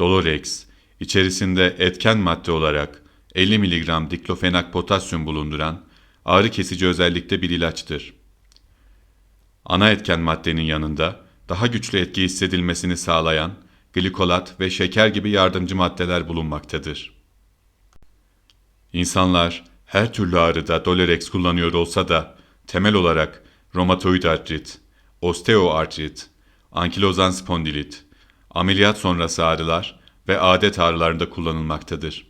Dolorex, içerisinde etken madde olarak 50 mg diklofenak potasyum bulunduran ağrı kesici özellikte bir ilaçtır. Ana etken maddenin yanında daha güçlü etki hissedilmesini sağlayan glikolat ve şeker gibi yardımcı maddeler bulunmaktadır. İnsanlar her türlü ağrıda Dolorex kullanıyor olsa da temel olarak romatoid artrit, osteoartrit, ankilozan spondilit, ameliyat sonrası ağrılar ve adet ağrılarında kullanılmaktadır.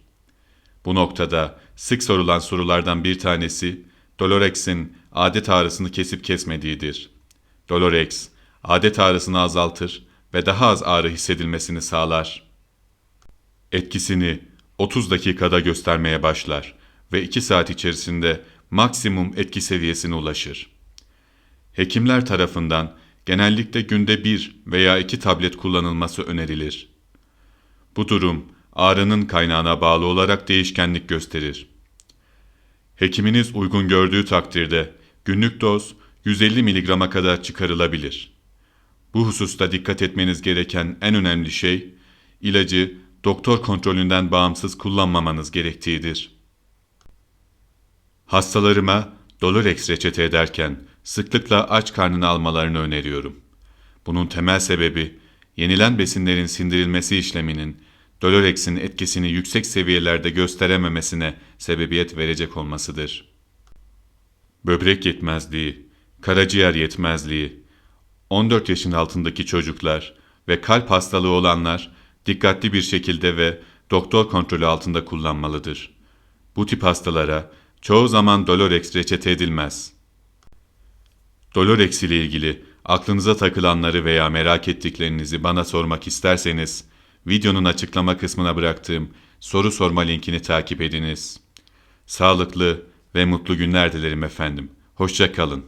Bu noktada sık sorulan sorulardan bir tanesi Dolorex'in adet ağrısını kesip kesmediğidir. Dolorex, adet ağrısını azaltır ve daha az ağrı hissedilmesini sağlar. Etkisini 30 dakikada göstermeye başlar ve 2 saat içerisinde maksimum etki seviyesine ulaşır. Hekimler tarafından genellikle günde bir veya iki tablet kullanılması önerilir. Bu durum ağrının kaynağına bağlı olarak değişkenlik gösterir. Hekiminiz uygun gördüğü takdirde günlük doz 150 mg'a kadar çıkarılabilir. Bu hususta dikkat etmeniz gereken en önemli şey, ilacı doktor kontrolünden bağımsız kullanmamanız gerektiğidir. Hastalarıma Dolorex reçete ederken sıklıkla aç karnını almalarını öneriyorum. Bunun temel sebebi yenilen besinlerin sindirilmesi işleminin Dolorex'in etkisini yüksek seviyelerde gösterememesine sebebiyet verecek olmasıdır. Böbrek yetmezliği, karaciğer yetmezliği, 14 yaşın altındaki çocuklar ve kalp hastalığı olanlar dikkatli bir şekilde ve doktor kontrolü altında kullanmalıdır. Bu tip hastalara çoğu zaman Dolorex reçete edilmez. Dolorex ile ilgili aklınıza takılanları veya merak ettiklerinizi bana sormak isterseniz videonun açıklama kısmına bıraktığım soru sorma linkini takip ediniz. Sağlıklı ve mutlu günler dilerim efendim. Hoşça kalın.